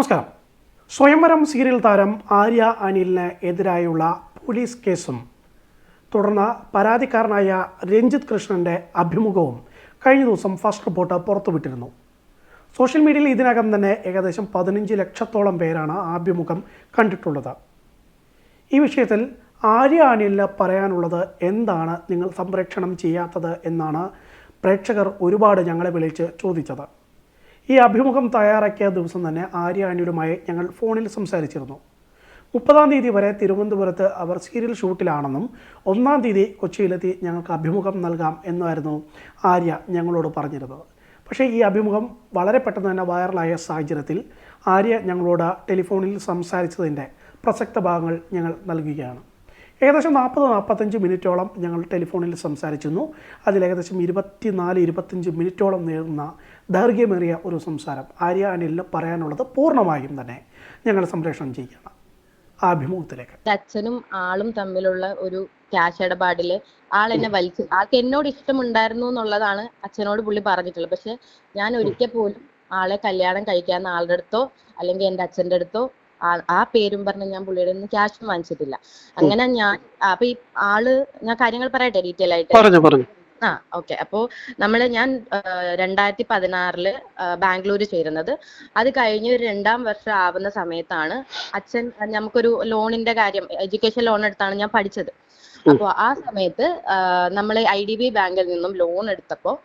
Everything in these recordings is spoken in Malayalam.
നമസ്കാരം. സ്വയംവരം സീരിയൽ താരം ആര്യ അനിലിന് എതിരായുള്ള പോലീസ് കേസും തുടർന്ന് പരാതിക്കാരനായ രഞ്ജിത്ത് കൃഷ്ണന്റെ അഭിമുഖവും കഴിഞ്ഞ ദിവസം ഫസ്റ്റ് റിപ്പോർട്ട് പുറത്തുവിട്ടിരുന്നു. സോഷ്യൽ മീഡിയയിൽ ഇതിനകം തന്നെ ഏകദേശം പതിനഞ്ച് ലക്ഷത്തോളം പേരാണ് അഭിമുഖം കണ്ടിട്ടുള്ളത്. ഈ വിഷയത്തിൽ ആര്യ അനിലിന് പറയാനുള്ളത് എന്താണ്? നിങ്ങൾ സംപ്രേക്ഷണം ചെയ്യാത്തത് എന്നാണ് പ്രേക്ഷകർ ഒരുപാട് ഞങ്ങളെ വിളിച്ച് ചോദിച്ചത്. ഈ അഭിമുഖം തയ്യാറാക്കിയ ദിവസം തന്നെ ആര്യ അനിലുമായി ഞങ്ങൾ ഫോണിൽ സംസാരിച്ചിരുന്നു. മുപ്പതാം തീയതി വരെ തിരുവനന്തപുരത്ത് അവർ സീരിയൽ ഷൂട്ടിലാണെന്നും ഒന്നാം തീയതി കൊച്ചിയിലെത്തി ഞങ്ങൾക്ക് അഭിമുഖം നൽകാം എന്നായിരുന്നു ആര്യ ഞങ്ങളോട് പറഞ്ഞിരുന്നത്. പക്ഷേ ഈ അഭിമുഖം വളരെ പെട്ടെന്ന് തന്നെ വൈറലായ സാഹചര്യത്തിൽ ആര്യ ഞങ്ങളോട് ടെലിഫോണിൽ സംസാരിച്ചതിന്റെ പ്രസക്ത ഭാഗങ്ങൾ ഞങ്ങൾ നൽകുകയാണ്. ഏകദേശം നാൽപ്പത് നാൽപ്പത്തഞ്ച് മിനിറ്റോളം ഞങ്ങൾ ടെലിഫോണിൽ സംസാരിച്ചിരുന്നു. അതിൽ ഏകദേശം ഇരുപത്തിനാല് ഇരുപത്തഞ്ച് മിനിറ്റോളം നേടുന്ന ദൈർഘ്യമേറിയ ഒരു സംസാരം ആര്യ അനിലിന് പറയാനുള്ളത് പൂർണമായും തന്നെ ഞങ്ങൾ സംപ്രേഷണം ചെയ്യുകയാണ്. അഭിമുഖത്തിലേക്ക്. അച്ഛനും ആളും തമ്മിലുള്ള ഒരു ക്യാഷ് ഇടപാടിൽ ആൾ എന്നെ വലിച്ചു. ആൾക്ക് എന്നോട് ഇഷ്ടമുണ്ടായിരുന്നു എന്നുള്ളതാണ് അച്ഛനോട് പുള്ളി പറഞ്ഞിട്ടുള്ളത്. പക്ഷെ ഞാൻ ഒരിക്കൽ പോലും ആളെ കല്യാണം കഴിക്കാൻ ആളുടെ അടുത്തോ അല്ലെങ്കിൽ എന്റെ അച്ഛന്റെ അടുത്തോ ആ- ആ പേരും പറഞ്ഞ് ഞാൻ പുള്ളിയുടെ നിന്ന് ക്യാഷ് വാങ്ങിച്ചിട്ടില്ല. അങ്ങനെ ഞാൻ അപ്പൊ ഈ ആൾ ഞാൻ കാര്യങ്ങൾ പറയട്ടെ ഡീറ്റെയിൽ ആയിട്ട്? ആ ഓക്കെ അപ്പോ നമ്മൾ ഞാൻ രണ്ടായിരത്തി പതിനാറിൽ ബാംഗ്ലൂർ ചേരുന്നത്. അത് കഴിഞ്ഞ് ഒരു രണ്ടാം വർഷം ആവുന്ന സമയത്താണ് അച്ഛൻ നമുക്കൊരു ലോണിന്റെ കാര്യം എഡ്യൂക്കേഷൻ ലോൺ എടുത്താണ് ഞാൻ പഠിച്ചത്. അപ്പോൾ ആ സമയത്ത് നമ്മൾ ഐ ഡി ബി ബാങ്കിൽ നിന്നും ലോൺ എടുത്തപ്പോൾ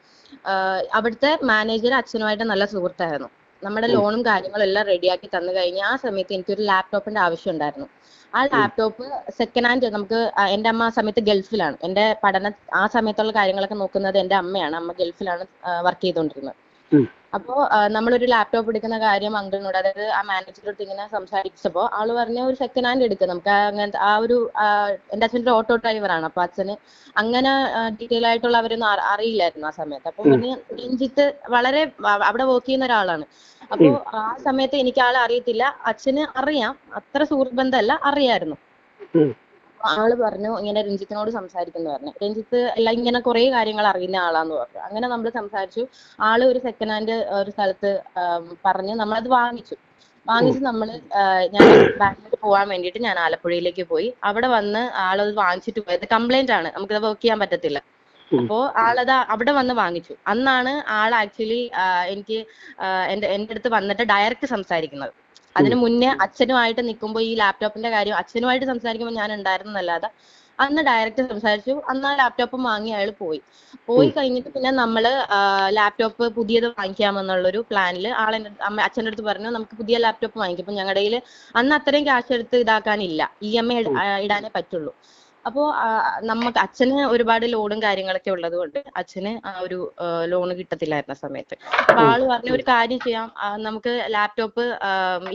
അവിടുത്തെ മാനേജർ അച്ഛനുമായിട്ട് നല്ല സുഹൃത്തായിരുന്നു. നമ്മുടെ ലോണും കാര്യങ്ങളും എല്ലാം റെഡിയാക്കി തന്നു കഴിഞ്ഞ് ആ സമയത്ത് എനിക്കൊരു ലാപ്ടോപ്പിന്റെ ആവശ്യം ഉണ്ടായിരുന്നു ആ ലാപ്ടോപ്പ് സെക്കൻഡ് ഹാൻഡ് നമുക്ക് എന്റെ എന്റെ അമ്മ ആ സമയത്ത് ഗൾഫിലാണ്. എന്റെ പഠന ആ സമയത്തുള്ള കാര്യങ്ങളൊക്കെ നോക്കുന്നത് എന്റെ അമ്മയാണ്. അമ്മ ഗൾഫിലാണ് വർക്ക് ചെയ്തുകൊണ്ടിരുന്നത്. അപ്പോ നമ്മളൊരു ലാപ്ടോപ്പ് എടുക്കുന്ന കാര്യം അങ്കിളിനോട് അതായത് ആ മാനേജറോട് ഇങ്ങനെ സംസാരിച്ചപ്പോ ആൾ പറഞ്ഞ ഒരു സെക്കൻഡ് ഹാൻഡ് എടുക്കാം നമുക്ക് ആ അങ്ങനത്തെ ആ ഒരു എന്റെ അച്ഛന്റെ ഓട്ടോ ഡ്രൈവറാണ് അപ്പൊ അച്ഛന് അങ്ങനെ ഡീറ്റെയിൽ ആയിട്ടുള്ള അവരൊന്നും അറിയില്ലായിരുന്നു ആ സമയത്ത്. അപ്പൊ പിന്നെ രഞ്ജിത്ത് വളരെ അവിടെ വർക്ക് ചെയ്യുന്ന ഒരാളാണ്. അപ്പോ ആ സമയത്ത് എനിക്ക് ആളെ അറിയത്തില്ല. അച്ഛന് അറിയാം. അത്ര സുഹൃത്ത് ബന്ധമല്ല അറിയായിരുന്നു. ആൾ പറഞ്ഞു ഇങ്ങനെ രഞ്ജിത്തിനോട് സംസാരിക്കുന്നു പറഞ്ഞു. രഞ്ജിത്ത് എല്ലാം ഇങ്ങനെ കുറെ കാര്യങ്ങൾ അറിയുന്ന ആളാന്ന് പറഞ്ഞു. അങ്ങനെ നമ്മൾ സംസാരിച്ചു. ആൾ ഒരു സെക്കൻഡ് ഹാൻഡ് ഒരു സ്ഥലത്ത് പറഞ്ഞു പറഞ്ഞ് നമ്മളത് വാങ്ങിച്ചു. വാങ്ങിച്ച് നമ്മൾ ഞാൻ ബാംഗ്ലൂർ പോകാൻ വേണ്ടിയിട്ട് ഞാൻ ആലപ്പുഴയിലേക്ക് പോയി. അവിടെ വന്ന് ആളത് വാങ്ങിച്ചിട്ട് പോയത് കംപ്ലൈന്റ് ആണ്. നമുക്ക് അത് വർക്ക് ചെയ്യാൻ പറ്റത്തില്ല. അപ്പോൾ അപ്പോ ആളത് അവിടെ വന്ന് വാങ്ങിച്ചു. അന്നാണ് ആൾ ആക്ച്വലി എനിക്ക് എന്റെ എന്റെ അടുത്ത് വന്നിട്ട് ഡയറക്റ്റ് സംസാരിക്കുന്നത്. അതിന് മുന്നേ അച്ഛനുമായിട്ട് നിൽക്കുമ്പോൾ ഈ ലാപ്ടോപ്പിന്റെ കാര്യം അച്ഛനുമായിട്ട് സംസാരിക്കുമ്പോൾ ഞാൻ ഉണ്ടായിരുന്നല്ലാതെ അന്ന് ഡയറക്റ്റ് സംസാരിച്ചു. അന്ന് ആ ലാപ്ടോപ്പ് വാങ്ങി അയാൾ പോയി. പോയി കഴിഞ്ഞിട്ട് പിന്നെ നമ്മൾ ലാപ്ടോപ്പ് പുതിയത് വാങ്ങിക്കാമെന്നുള്ളൊരു പ്ലാനിൽ ആളെ അമ്മ അച്ഛന്റെ അടുത്ത് പറഞ്ഞു നമുക്ക് പുതിയ ലാപ്ടോപ്പ് വാങ്ങിക്കും. അപ്പൊ ഞങ്ങളുടെ കയ്യിൽ അന്ന് അത്രയും ക്യാഷ് എടുത്ത് ഇതാക്കാനില്ല. ഇ എം ഐ ഇടാനേ പറ്റുള്ളൂ. അപ്പോ നമ്മക്ക് നമുക്ക് അച്ഛന് ഒരുപാട് ലോണും കാര്യങ്ങളൊക്കെ ഉള്ളത് കൊണ്ട് അച്ഛന് ആ ഒരു ലോൺ കിട്ടത്തില്ലായിരുന്ന സമയത്ത്. അപ്പൊ ആൾ പറഞ്ഞ ഒരു കാര്യം ചെയ്യാം. നമുക്ക് ലാപ്ടോപ്പ്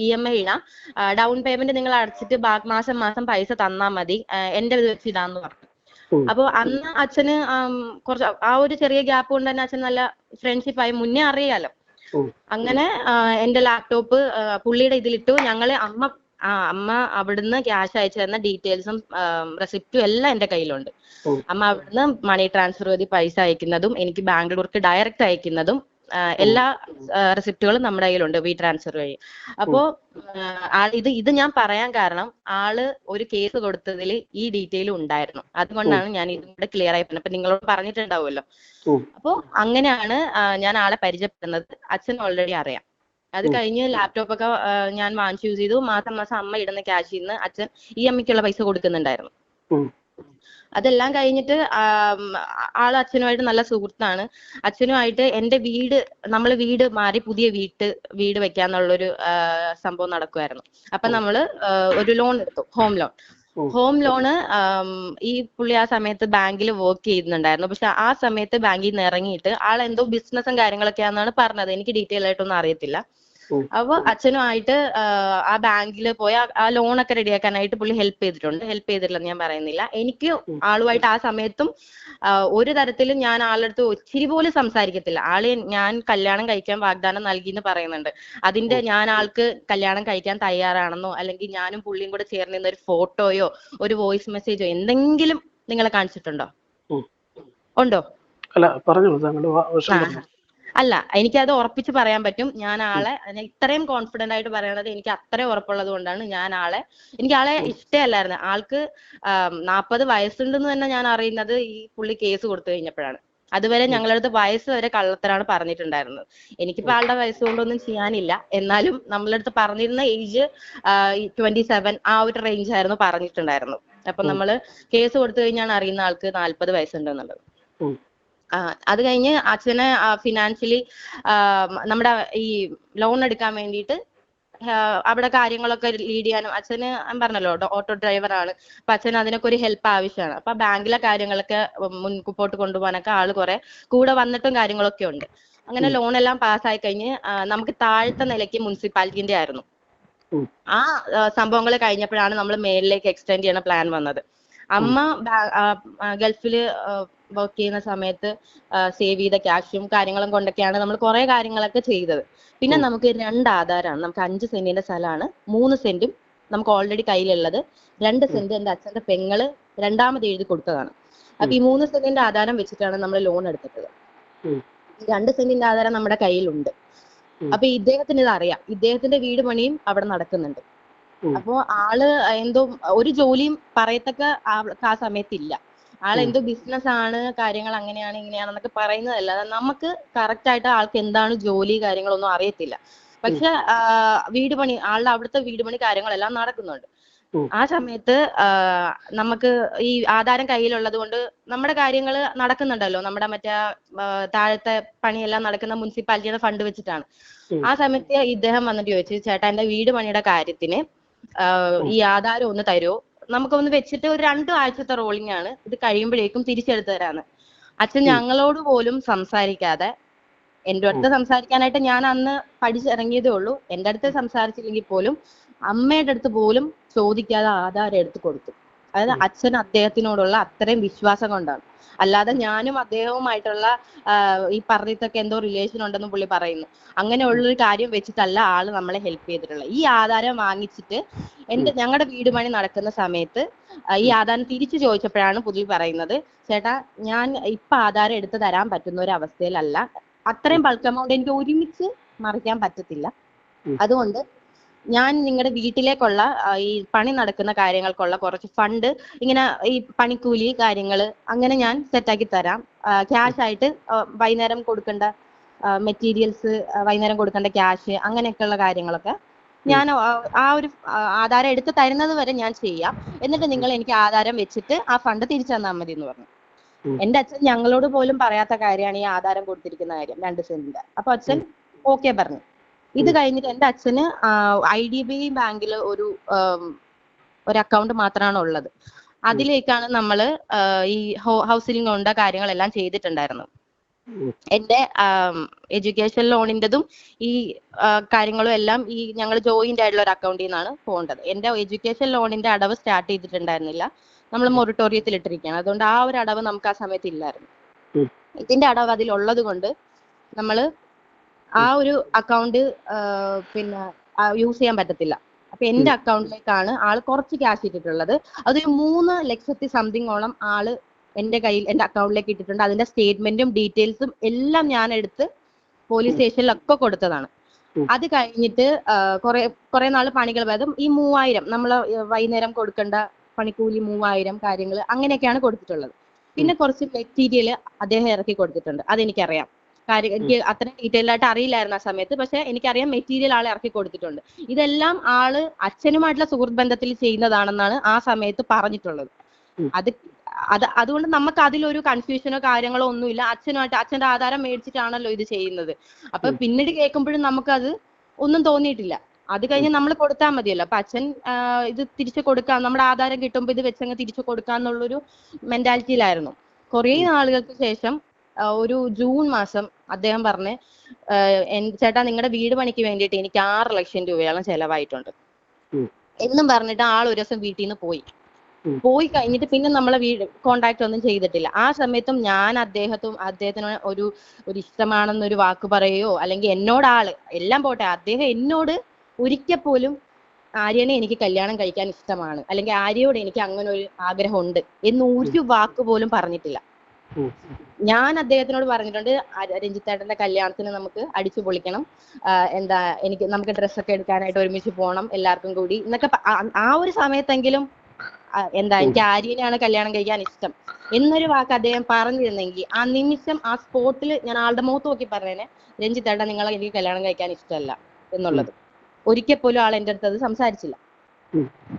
ഇ എം ഐ ഇടാം ഡൗൺ പേയ്മെന്റ് നിങ്ങൾ അടച്ചിട്ട് മാസം മാസം പൈസ തന്നാ മതി. എന്റെ ഇത് വെച്ച് ഇടാന്ന് പറഞ്ഞു. അപ്പൊ അന്ന് അച്ഛന് കുറച്ച് ആ ഒരു ചെറിയ ഗ്യാപ്പ് കൊണ്ട് തന്നെ അച്ഛൻ നല്ല ഫ്രണ്ട്ഷിപ്പ് ആയി. മുന്നേ അറിയാലോ. അങ്ങനെ എന്റെ ലാപ്ടോപ്പ് പുള്ളിയുടെ ഇതിലിട്ടു. ഞങ്ങൾ അമ്മ ആ അമ്മ അവിടുന്ന് ക്യാഷ് അയച്ചു തന്ന ഡീറ്റെയിൽസും റെസിപ്റ്റും എല്ലാം എന്റെ കയ്യിലുണ്ട്. അമ്മ അവിടുന്ന് മണി ട്രാൻസ്ഫർ വഴി പൈസ അയക്കുന്നതും എനിക്ക് ബാംഗ്ലൂർക്ക് ഡയറക്റ്റ് അയക്കുന്നതും എല്ലാ റെസിപ്റ്റുകളും നമ്മുടെ കയ്യിലുണ്ട് വി ട്രാൻസ്ഫർ വഴി. അപ്പോ ഇത് ഇത് ഞാൻ പറയാൻ കാരണം ആൾ ഒരു കേസ് കൊടുത്തതിൽ ഈ ഡീറ്റെയിൽ ഉണ്ടായിരുന്നു. അതുകൊണ്ടാണ് ഞാൻ ഇതും കൂടെ ക്ലിയർ ആയി പറഞ്ഞത്. അപ്പൊ നിങ്ങളോട് പറഞ്ഞിട്ടുണ്ടാവുമല്ലോ. അപ്പോ അങ്ങനെയാണ് ഞാൻ ആളെ പരിചയപ്പെടുന്നത്. അച്ഛൻ ഓൾറെഡി അറിയാം. അത് കഴിഞ്ഞ് ലാപ്ടോപ്പ് ഒക്കെ ഞാൻ വാങ്ങിച്ചു യൂസ് ചെയ്തു. മാസം മാസം അമ്മ ഇടുന്ന ക്യാഷിൽ നിന്ന് അച്ഛൻ ഈ എം ഐക്കുള്ള പൈസ കൊടുക്കുന്നുണ്ടായിരുന്നു. അതെല്ലാം കഴിഞ്ഞിട്ട് ആൾ ആൾ അച്ഛനുമായിട്ട് നല്ല സുഹൃത്താണ്. അച്ഛനുമായിട്ട് എന്റെ വീട് നമ്മൾ വീട് മാറി പുതിയ വീട്ട് വീട് വെക്കാന്നുള്ളൊരു സംഭവം നടക്കുമായിരുന്നു അപ്പൊ നമ്മൾ ഒരു ലോൺ എടുത്തു ഹോം ലോൺ ഹോം ലോണ് ഈ പുള്ളി ആ സമയത്ത് ബാങ്കിൽ വർക്ക് ചെയ്യുന്നുണ്ടായിരുന്നു. പക്ഷെ ആ സമയത്ത് ബാങ്കിൽ നിന്ന് ഇറങ്ങിയിട്ട് ആൾ എന്തോ ബിസിനസ്സും കാര്യങ്ങളൊക്കെയാണെന്നാണ് പറഞ്ഞത്. എനിക്ക് ഡീറ്റെയിൽ ആയിട്ടൊന്നും അറിയത്തില്ല. അപ്പൊ അച്ഛനുമായിട്ട് ആ, ബാങ്കിൽ പോയി ആ- ലോണൊക്കെ റെഡിയാക്കാനായിട്ട് പുള്ളി ഹെൽപ്പ് ചെയ്തിട്ടുണ്ട്. ഹെൽപ്പ് ചെയ്തിട്ടില്ലെന്ന് ഞാൻ പറയുന്നില്ല. എനിക്ക് ആളുമായിട്ട് ആ സമയത്തും ഒരു തരത്തിലും ഞാൻ ആളുടെ അടുത്ത് ഒത്തിരി പോലും സംസാരിക്കത്തില്ല. ആൾ ഞാൻ കല്യാണം കഴിക്കാൻ വാഗ്ദാനം നൽകി എന്ന് പറയുന്നുണ്ട്. അതിന്റെ ഞാൻ ആൾക്ക് കല്യാണം കഴിക്കാൻ തയ്യാറാണെന്നോ അല്ലെങ്കിൽ ഞാനും പുള്ളിയും കൂടെ ചേർന്ന് നിന്ന ഒരു ഫോട്ടോയോ ഒരു വോയിസ് മെസ്സേജോ എന്തെങ്കിലും നിങ്ങളെ കാണിച്ചിട്ടുണ്ടോ? ഉണ്ടോ? അല്ല. പറഞ്ഞോ. അല്ല എനിക്കത് ഉറപ്പിച്ച് പറയാൻ പറ്റും. ഞാൻ ആളെ ഇത്രയും കോൺഫിഡന്റ് ആയിട്ട് പറയണത് എനിക്ക് അത്രയും ഉറപ്പുള്ളത് കൊണ്ടാണ് ഞാൻ ആളെ എനിക്ക് ആളെ ഇഷ്ടമല്ലായിരുന്നു. ആൾക്ക് നാൽപ്പത് വയസ്സുണ്ടെന്ന് തന്നെ ഞാൻ അറിയുന്നത് ഈ പുള്ളി കേസ് കൊടുത്തു കഴിഞ്ഞപ്പോഴാണ്. അതുവരെ ഞങ്ങളടുത്ത് വയസ്സ് വരെ കള്ളത്തരാണ് പറഞ്ഞിട്ടുണ്ടായിരുന്നത്. എനിക്കിപ്പോ ആളുടെ വയസ്സ് കൊണ്ടൊന്നും ചെയ്യാനില്ല. എന്നാലും നമ്മളടുത്ത് പറഞ്ഞിരുന്ന ഏജ് ട്വന്റി സെവൻ ആ ഒരു റേഞ്ച് ആയിരുന്നു പറഞ്ഞിട്ടുണ്ടായിരുന്നു അപ്പൊ നമ്മൾ കേസ് കൊടുത്തു കഴിഞ്ഞാണ് അറിയുന്ന ആൾക്ക് നാല്പത് വയസ്സുണ്ടെന്നുള്ളത്. അത് കഴിഞ്ഞ് അച്ഛനെ ഫിനാൻഷ്യലി നമ്മുടെ ഈ ലോൺ എടുക്കാൻ വേണ്ടിയിട്ട് അവിടെ കാര്യങ്ങളൊക്കെ ലീഡ് ചെയ്യാനും അച്ഛന് പറഞ്ഞല്ലോ ഓട്ടോ ഡ്രൈവർ ആണ്. അപ്പൊ അച്ഛന് അതിനൊക്കെ ഒരു ഹെൽപ്പ് ആവശ്യമാണ്. അപ്പൊ ബാങ്കിലെ കാര്യങ്ങളൊക്കെ മുൻപോട്ട് കൊണ്ടുപോകാനൊക്കെ ആൾ കുറെ കൂടെ വന്നിട്ടും കാര്യങ്ങളൊക്കെ ഉണ്ട്. അങ്ങനെ ലോൺ എല്ലാം പാസ്സായി കഴിഞ്ഞ് നമുക്ക് താഴത്തെ നിലയ്ക്ക് മുനിസിപ്പാലിറ്റിന്റെ ആയിരുന്നു. ആ സംഭവങ്ങൾ കഴിഞ്ഞപ്പോഴാണ് നമ്മൾ മേലിലേക്ക് എക്സ്റ്റെൻഡ് ചെയ്യണ പ്ലാൻ വന്നത്. അമ്മ ഗൾഫിൽ വർക്ക് ചെയ്യുന്ന സമയത്ത് സേവ് ചെയ്ത ക്യാഷും കാര്യങ്ങളും കൊണ്ടൊക്കെയാണ് നമ്മൾ കുറെ കാര്യങ്ങളൊക്കെ ചെയ്തത്. പിന്നെ നമുക്ക് രണ്ട് ആധാരമാണ് നമുക്ക് അഞ്ച് സെന്റിന്റെ സ്ഥലമാണ്. മൂന്ന് സെന്റും നമുക്ക് ഓൾറെഡി കയ്യിലുള്ളത്. രണ്ട് സെന്റ് എന്റെ അച്ഛന്റെ പെങ്ങൾ രണ്ടാമത് എഴുതി കൊടുത്തതാണ്. അപ്പൊ ഈ മൂന്ന് സെന്റിന്റെ ആധാരം വെച്ചിട്ടാണ് നമ്മൾ ലോൺ എടുത്തിട്ടത്. രണ്ട് സെന്റിന്റെ ആധാരം നമ്മുടെ കയ്യിലുണ്ട്. അപ്പൊ ഇദ്ദേഹത്തിന് ഇത് അറിയാം. ഇദ്ദേഹത്തിന്റെ വീട് പണിയും അവിടെ നടക്കുന്നുണ്ട്. അപ്പോ ആൾ എന്തോ ഒരു ജോലിയും പറയത്തക്ക ആ- ആ സമയത്തില്ല. ആൾ. എന്തോ ബിസിനസ് ആണ് കാര്യങ്ങൾ അങ്ങനെയാണ് ഇങ്ങനെയാണ് ഇങ്ങനെയാണെന്നൊക്കെ പറയുന്നതല്ല. നമുക്ക് കറക്റ്റ് ആയിട്ട് ആൾക്ക് എന്താണ് ജോലി കാര്യങ്ങളൊന്നും അറിയത്തില്ല. പക്ഷെ വീട് പണി ആളുടെ അവിടുത്തെ വീട് പണി കാര്യങ്ങളെല്ലാം നടക്കുന്നുണ്ട്. ആ സമയത്ത് നമുക്ക് ഈ ആധാരം കയ്യിലുള്ളത് കൊണ്ട് നമ്മുടെ കാര്യങ്ങൾ നടക്കുന്നുണ്ടല്ലോ. നമ്മുടെ മറ്റേ താഴത്തെ പണിയെല്ലാം നടക്കുന്ന മുനിസിപ്പാലിറ്റിയുടെ ഫണ്ട് വെച്ചിട്ടാണ്. ആ സമയത്ത് ഇദ്ദേഹം വന്നിട്ട് ചോദിച്ചു ചേട്ടാ എന്റെ വീട് പണിയുടെ കാര്യത്തിന് ഈ ആധാരം ഒന്ന് തരുമോ? നമുക്കൊന്ന് വെച്ചിട്ട് ഒരു രണ്ടു ആഴ്ചത്തെ റോളിംഗ് ആണ്. ഇത് കഴിയുമ്പോഴേക്കും തിരിച്ചെടുത്തു തരാന്ന്. അച്ഛൻ ഞങ്ങളോട് പോലും സംസാരിക്കാതെ എന്റെ അടുത്ത് സംസാരിക്കാനായിട്ട് ഞാൻ അന്ന് പഠിച്ചിറങ്ങിയതേ ഉള്ളൂ. എന്റെ അടുത്ത് സംസാരിച്ചില്ലെങ്കിൽ പോലും അമ്മയുടെ അടുത്ത് പോലും ചോദിക്കാതെ ആധാരം എടുത്ത് കൊടുത്തു. അതായത് അച്ഛൻ അദ്ദേഹത്തിനോടുള്ള അത്രയും വിശ്വാസം കൊണ്ടാണ്. അല്ലാതെ ഞാനും അദ്ദേഹവുമായിട്ടുള്ള ഈ പറഞ്ഞിട്ടൊക്കെ എന്തോ റിലേഷൻ ഉണ്ടെന്ന് പുള്ളി പറയുന്നു. അങ്ങനെയുള്ളൊരു കാര്യം വെച്ചിട്ടല്ല ആൾ നമ്മളെ ഹെൽപ്പ് ചെയ്തിട്ടുള്ളത്. ഈ ആധാരം വാങ്ങിച്ചിട്ട് എന്റെ ഞങ്ങളുടെ വീട് പണി നടക്കുന്ന സമയത്ത് ഈ ആധാരം തിരിച്ചു ചോദിച്ചപ്പോഴാണ് പുള്ളി പറയുന്നത് ചേട്ടാ ഞാൻ ഇപ്പൊ ആധാരം എടുത്തു തരാൻ പറ്റുന്ന ഒരു അവസ്ഥയിലല്ല. അത്രയും ബൾക്ക് എമൗണ്ട് എനിക്ക് ഒരുമിച്ച് മറിക്കാൻ പറ്റത്തില്ല. അതുകൊണ്ട് ഞാൻ നിങ്ങളുടെ വീട്ടിലേക്കുള്ള ഈ പണി നടക്കുന്ന കാര്യങ്ങൾക്കുള്ള കുറച്ച് ഫണ്ട് ഇങ്ങനെ ഈ പണിക്കൂലി കാര്യങ്ങൾ അങ്ങനെ ഞാൻ സെറ്റാക്കി തരാം. ക്യാഷ് ആയിട്ട് വൈകുന്നേരം കൊടുക്കേണ്ട മെറ്റീരിയൽസ് വൈകുന്നേരം കൊടുക്കേണ്ട ക്യാഷ് അങ്ങനെയൊക്കെയുള്ള കാര്യങ്ങളൊക്കെ ഞാൻ ആ, ഒരു ആധാരം എടുത്ത് തരുന്നത് വരെ ഞാൻ ചെയ്യാം. എന്നിട്ട് നിങ്ങൾ എനിക്ക് ആധാരം വെച്ചിട്ട് ആ ഫണ്ട് തിരിച്ചു തന്നാൽ മതി എന്ന് പറഞ്ഞു. എന്റെ അച്ഛൻ ഞങ്ങളോട് പോലും പറയാത്ത കാര്യമാണ് ഈ ആധാരം കൊടുത്തിരിക്കുന്ന കാര്യം രണ്ട് സെന്റിന്റെ. അപ്പൊ അച്ഛൻ ഓക്കെ പറഞ്ഞു. ഇത് കഴിഞ്ഞിട്ട് എന്റെ അച്ഛന് ഐ ഡി ബി ബാങ്കിൽ ഒരു ഒരു അക്കൗണ്ട് മാത്രമാണ് ഉള്ളത്. അതിലേക്കാണ് നമ്മൾ ഈ ഹൗസിംഗ് ലോണിന്റെ കാര്യങ്ങളെല്ലാം ചെയ്തിട്ടുണ്ടായിരുന്നു. എന്റെ എഡ്യൂക്കേഷൻ ലോണിന്റെതും ഈ കാര്യങ്ങളും എല്ലാം ഈ ഞങ്ങൾ ജോയിന്റ് ആയിട്ടുള്ള ഒരു അക്കൗണ്ടിൽ നിന്നാണ് പോകേണ്ടത്. എന്റെ എഡ്യൂക്കേഷൻ ലോണിന്റെ അടവ് സ്റ്റാർട്ട് ചെയ്തിട്ടുണ്ടായിരുന്നില്ല. നമ്മൾ മൊറിട്ടോറിയത്തിൽ ഇട്ടിരിക്കുകയാണ് അതുകൊണ്ട് ആ ഒരു അടവ് നമുക്ക് ആ സമയത്ത് ഇല്ലായിരുന്നു. ഇതിന്റെ അടവ് അതിലുള്ളത് കൊണ്ട് നമ്മൾ ആ ഒരു അക്കൗണ്ട് പിന്നെ യൂസ് ചെയ്യാൻ പറ്റത്തില്ല. അപ്പൊ എന്റെ അക്കൗണ്ടിലേക്കാണ് ആൾ കുറച്ച് ക്യാഷ് ഇട്ടിട്ടുള്ളത്. അതൊരു മൂന്ന് ലക്ഷത്തി സംതിങ് ഓളം ആൾ എന്റെ കയ്യിൽ എന്റെ അക്കൗണ്ടിലേക്ക് ഇട്ടിട്ടുണ്ട്. അതിന്റെ സ്റ്റേറ്റ്മെന്റും ഡീറ്റെയിൽസും എല്ലാം ഞാൻ എടുത്ത് പോലീസ് സ്റ്റേഷനിലൊക്കെ കൊടുത്തതാണ്. അത് കഴിഞ്ഞിട്ട് കുറെ കുറെ നാൾ പണികൾ അതും ഈ മൂവായിരം നമ്മൾ വൈകുന്നേരം കൊടുക്കേണ്ട പണിക്കൂലി മൂവായിരം കാര്യങ്ങൾ അങ്ങനെയൊക്കെയാണ് കൊടുത്തിട്ടുള്ളത്. പിന്നെ കുറച്ച് മെറ്റീരിയൽ അദ്ദേഹം ഇറക്കി കൊടുത്തിട്ടുണ്ട്. അതെനിക്കറിയാം. കാര്യം എനിക്ക് അത്ര ഡീറ്റെയിൽ ആയിട്ട് അറിയില്ലായിരുന്നു ആ സമയത്ത്. പക്ഷെ എനിക്കറിയാം മെറ്റീരിയൽ ആളെ ഇറക്കി കൊടുത്തിട്ടുണ്ട്. ഇതെല്ലാം ആൾ അച്ഛനുമായിട്ടുള്ള സുഹൃത്ത് ബന്ധത്തിൽ ചെയ്യുന്നതാണെന്നാണ് ആ സമയത്ത് പറഞ്ഞിട്ടുള്ളത്. അത് അത് അതുകൊണ്ട് നമുക്ക് അതിലൊരു കൺഫ്യൂഷനോ കാര്യങ്ങളോ ഒന്നുമില്ല. അച്ഛനുമായിട്ട് അച്ഛന്റെ ആധാരം മേടിച്ചിട്ടാണല്ലോ ഇത് ചെയ്യുന്നത്. അപ്പൊ പിന്നീട് കേൾക്കുമ്പോഴും നമുക്കത് ഒന്നും തോന്നിയിട്ടില്ല. അത് കഴിഞ്ഞ് നമ്മൾ കൊടുത്താൽ മതിയല്ലോ. അപ്പൊ അച്ഛൻ ഇത് തിരിച്ചു കൊടുക്കാം. നമ്മുടെ ആധാരം കിട്ടുമ്പോൾ ഇത് വെച്ചങ്ങ് തിരിച്ചു കൊടുക്കാന്നുള്ളൊരു മെന്റാലിറ്റിയിലായിരുന്നു കുറെ നാളുകൾക്ക് ശേഷം ഒരു ജൂൺ മാസം അദ്ദേഹം പറഞ്ഞ് ചേട്ടാ നിങ്ങളുടെ വീട് പണിക്ക് വേണ്ടിയിട്ട് എനിക്ക് ആറ് ലക്ഷം രൂപയോളം ചെലവായിട്ടുണ്ട്. എന്നും പറഞ്ഞിട്ട് ആൾ ഒരു ദിവസം വീട്ടിൽ നിന്ന് പോയി പോയി കഴിഞ്ഞിട്ട് പിന്നെ നമ്മളെ വീട് കോണ്ടാക്ട് ഒന്നും ചെയ്തിട്ടില്ല. ആ സമയത്തും ഞാൻ അദ്ദേഹത്തും അദ്ദേഹത്തിന് ഒരു ഒരു ഇഷ്ടമാണെന്നൊരു വാക്ക് പറയുകയോ അല്ലെങ്കിൽ എന്നോട് ആൾ എല്ലാം പോട്ടെ അദ്ദേഹം എന്നോട് ഒരിക്കൽ പോലും ആര്യനെ എനിക്ക് കല്യാണം കഴിക്കാൻ ഇഷ്ടമാണ്. അല്ലെങ്കിൽ ആര്യയോട് എനിക്ക് അങ്ങനെ ഒരു ആഗ്രഹമുണ്ട് എന്ന് ഒരു വാക്ക് പോലും പറഞ്ഞിട്ടില്ല. ഞാൻ അദ്ദേഹത്തിനോട് പറഞ്ഞിട്ടുണ്ട് രഞ്ജിത്തേട്ടന്റെ കല്യാണത്തിന് നമുക്ക് അടിച്ചു പൊളിക്കണം. എന്താ എനിക്ക് നമുക്ക് ഡ്രസ്സൊക്കെ എടുക്കാനായിട്ട് ഒരുമിച്ച് പോണം എല്ലാവർക്കും കൂടി. എന്നൊക്കെ ആ- ഒരു സമയത്തെങ്കിലും എന്താ എനിക്ക് ആര്യനെയാണ് കല്യാണം കഴിക്കാൻ ഇഷ്ടം. എന്നൊരു വാക്ക് അദ്ദേഹം പറഞ്ഞിരുന്നെങ്കിൽ ആ നിമിഷം ആ സ്പോട്ടിൽ ഞാൻ ആളുടെ മുഖത്ത് നോക്കി പറഞ്ഞേനെ രഞ്ജിത്തേട്ട നിങ്ങളെ എനിക്ക് കല്യാണം കഴിക്കാൻ ഇഷ്ടമല്ല എന്നുള്ളത്. ഒരിക്കൽ പോലും ആൾ എന്റെ അടുത്ത് അത് സംസാരിച്ചില്ല.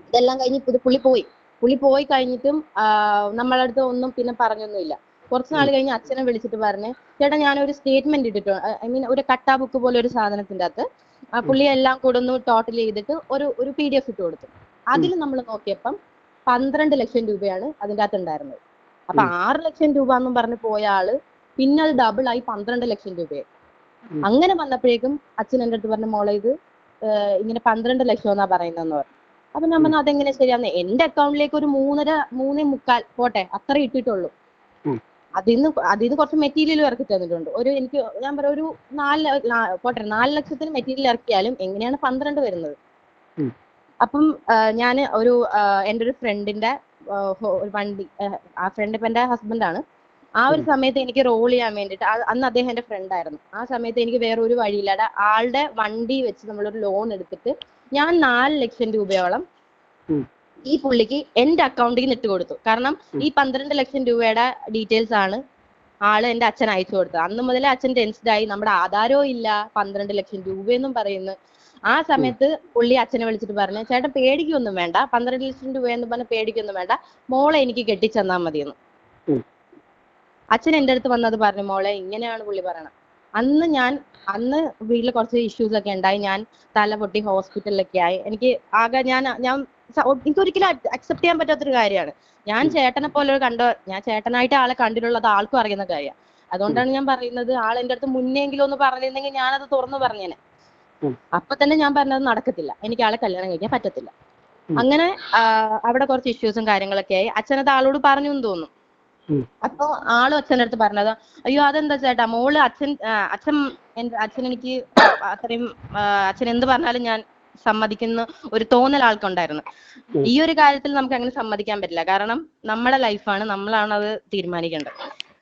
ഇതെല്ലാം കഴിഞ്ഞ് പുള്ളി പോയി. പുള്ളി പോയി കഴിഞ്ഞിട്ടും നമ്മളെ അടുത്ത് ഒന്നും പിന്നെ പറഞ്ഞൊന്നുമില്ല. കുറച്ച് നാൾ കഴിഞ്ഞ് അച്ഛനെ വിളിച്ചിട്ട് പറഞ്ഞ് ചേട്ടാ ഞാൻ ഒരു സ്റ്റേറ്റ്മെന്റ് ഇട്ടിട്ടുണ്ട് ഐ മീൻ ഒരു കട്ടാ ബുക്ക് പോലെ ഒരു സാധനത്തിന്റെ അകത്ത് ആ പുള്ളി എല്ലാം കൂടെ ഒന്ന് ടോട്ടൽ ചെയ്തിട്ട് ഒരു ഒരു പി ഡി എഫ് ഇട്ട് കൊടുത്തു. അതിൽ നമ്മൾ നോക്കിയപ്പം പന്ത്രണ്ട് ലക്ഷം രൂപയാണ് അതിന്റെ അകത്ത് ഉണ്ടായിരുന്നത്. അപ്പൊ ആറ് ലക്ഷം രൂപ എന്നും പറഞ്ഞ് പോയ ആൾ പിന്നെ അത് ഡബിൾ ആയി പന്ത്രണ്ട് ലക്ഷം രൂപയായി. അങ്ങനെ വന്നപ്പോഴേക്കും അച്ഛൻ എന്റെ അടുത്ത് പറഞ്ഞ മോളെ ഇത് ഇങ്ങനെ പന്ത്രണ്ട് ലക്ഷം എന്നാ പറയുന്നതെന്ന് പറഞ്ഞു. അപ്പൊ ഞാൻ പറഞ്ഞു അതെങ്ങനെ ശരിയാന്ന്? എന്റെ അക്കൗണ്ടിലേക്ക് ഒരു മൂന്നര മൂന്നേ മുക്കാൽ പോട്ടെ അത്ര ഇട്ടിട്ടുള്ളൂ. അതിന്ന് അതിന്ന് കുറച്ച് മെറ്റീരിയൽ ഇറക്കി തന്നിട്ടുണ്ട്. ഒരു എനിക്ക് ഞാൻ പറയാം ഒരു നാല് പോട്ടെ നാല് ലക്ഷത്തിന് മെറ്റീരിയൽ ഇറക്കിയാലും എങ്ങനെയാണ് പന്ത്രണ്ട് വരുന്നത്? അപ്പം ഞാൻ ഒരു എന്റെ ഒരു ഫ്രണ്ടിന്റെ ഒരു വണ്ടി ആ, ഫ്രണ്ട് ഇപ്പൊ എന്റെ ഹസ്ബൻഡാണ് ആ ഒരു സമയത്ത് എനിക്ക് റോൾ ചെയ്യാൻ വേണ്ടിയിട്ട് അന്ന് അദ്ദേഹം എന്റെ ഫ്രണ്ട് ആയിരുന്നു. ആ സമയത്ത് എനിക്ക് വേറെ ഒരു വഴിയില്ലാതെ ആളുടെ വണ്ടി വെച്ച് നമ്മളൊരു ലോൺ എടുത്തിട്ട് ഞാൻ നാല് ലക്ഷം രൂപയോളം. ഈ പുള്ളിക്ക് എന്റെ അക്കൗണ്ടിൽ നിന്ന് ഇട്ട് കൊടുത്തു. കാരണം ഈ പന്ത്രണ്ട് ലക്ഷം രൂപയുടെ ഡീറ്റെയിൽസ് ആണ് ആൾ എന്റെ അച്ഛൻ അയച്ചു കൊടുത്തത്. അന്ന് മുതലേ അച്ഛൻ ടെൻസ്ഡ് ആയി നമ്മുടെ ആധാരവും ഇല്ല പന്ത്രണ്ട് ലക്ഷം രൂപയെന്നും പറയുന്നു. ആ സമയത്ത് പുള്ളി അച്ഛനെ വിളിച്ചിട്ട് പറഞ്ഞു ചേട്ടൻ പേടിക്കൊന്നും വേണ്ട പന്ത്രണ്ട് ലക്ഷം രൂപ എന്ന് പറഞ്ഞ പേടിക്കൊന്നും വേണ്ട മോളെ എനിക്ക് കെട്ടിച്ചെന്നാ മതിയെന്ന്. അച്ഛൻ എന്റെ അടുത്ത് വന്നത് പറഞ്ഞു മോളെ ഇങ്ങനെയാണ് പുള്ളി പറയണത്. അന്ന് ഞാൻ അന്ന് വീട്ടിൽ കുറച്ച് ഇഷ്യൂസ് ഒക്കെ ഉണ്ടായി. ഞാൻ തല പൊട്ടി ഹോസ്പിറ്റലിലൊക്കെ ആയി. എനിക്ക് ആകെ ഞാൻ ഞാൻ എനിക്ക് ഒരിക്കലും അക്സെപ്റ്റ് ചെയ്യാൻ പറ്റാത്തൊരു കാര്യമാണ്. ഞാൻ ചേട്ടനെ പോലെ കണ്ട ഞാൻ ചേട്ടനായിട്ട് ആളെ കണ്ടിട്ടുള്ളത് ആൾക്കും അറിയുന്ന കാര്യമാണ്. അതുകൊണ്ടാണ് ഞാൻ പറയുന്നത് ആൾ എന്റെ അടുത്ത് മുന്നെങ്കിലും ഒന്ന് പറഞ്ഞിരുന്നെങ്കിൽ ഞാൻ അത് തുറന്നു പറഞ്ഞേനെ. അപ്പൊ തന്നെ ഞാൻ പറഞ്ഞത് നടക്കത്തില്ല. എനിക്ക് ആളെ കല്യാണം കഴിക്കാൻ പറ്റത്തില്ല. അങ്ങനെ അവിടെ കുറച്ച് ഇഷ്യൂസും കാര്യങ്ങളൊക്കെ ആയി. അച്ഛനത് ആളോട് പറഞ്ഞു എന്ന് തോന്നുന്നു. അപ്പൊ ആളും അച്ഛന്റെ അടുത്ത് പറഞ്ഞത് അയ്യോ അതെന്താ ചേട്ടാ? മോൾ അച്ഛൻ അച്ഛൻ അച്ഛൻ എനിക്ക് അത്രയും അച്ഛൻ എന്ത് പറഞ്ഞാലും ഞാൻ സമ്മതിക്കുന്ന ഒരു തോന്നൽ ആൾക്കുണ്ടായിരുന്നു. ഈ ഒരു കാര്യത്തിൽ നമുക്ക് അങ്ങനെ സമ്മതിക്കാൻ പറ്റില്ല. കാരണം നമ്മുടെ ലൈഫാണ് നമ്മളാണ് അത് തീരുമാനിക്കേണ്ടത്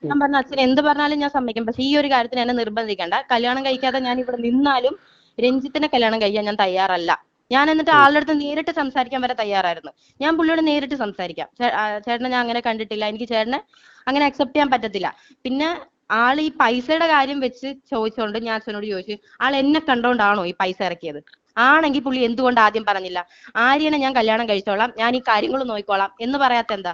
ഞാൻ പറഞ്ഞു അച്ഛൻ എന്ത് പറഞ്ഞാലും ഞാൻ സമ്മതിക്കും. പക്ഷെ ഈ ഒരു കാര്യത്തിന് എന്നെ നിർബന്ധിക്കണ്ട. കല്യാണം കഴിക്കാതെ ഞാൻ ഇവിടെ നിന്നാലും രഞ്ജിത്തിനെ കല്യാണം കഴിക്കാൻ ഞാൻ തയ്യാറല്ല. ഞാൻ എന്നിട്ട് ആളുടെ അടുത്ത് നേരിട്ട് സംസാരിക്കാൻ വരെ തയ്യാറായിരുന്നു. ഞാൻ പുള്ളിയോട് നേരിട്ട് സംസാരിക്കാം. ചേട്ടനെ ഞാൻ അങ്ങനെ കണ്ടിട്ടില്ല. എനിക്ക് ചേട്ടനെ അങ്ങനെ അക്സെപ്റ്റ് ചെയ്യാൻ പറ്റത്തില്ല. പിന്നെ ആൾ ഈ പൈസയുടെ കാര്യം വെച്ച് ചോദിച്ചോണ്ട് ഞാൻ അച്ഛനോട് ചോദിച്ചു ആൾ എന്നെ കണ്ടോണ്ടാണോ ഈ പൈസ ഇറക്കിയത്? ആണെങ്കിൽ പുള്ളി എന്തുകൊണ്ട് ആദ്യം പറഞ്ഞില്ല? ആര്യനെ ഞാൻ കല്യാണം കഴിച്ചോളാം. ഞാൻ ഈ കാര്യങ്ങൾ നോക്കിക്കോളാം. എന്ന് പറയാത്ത എന്താ.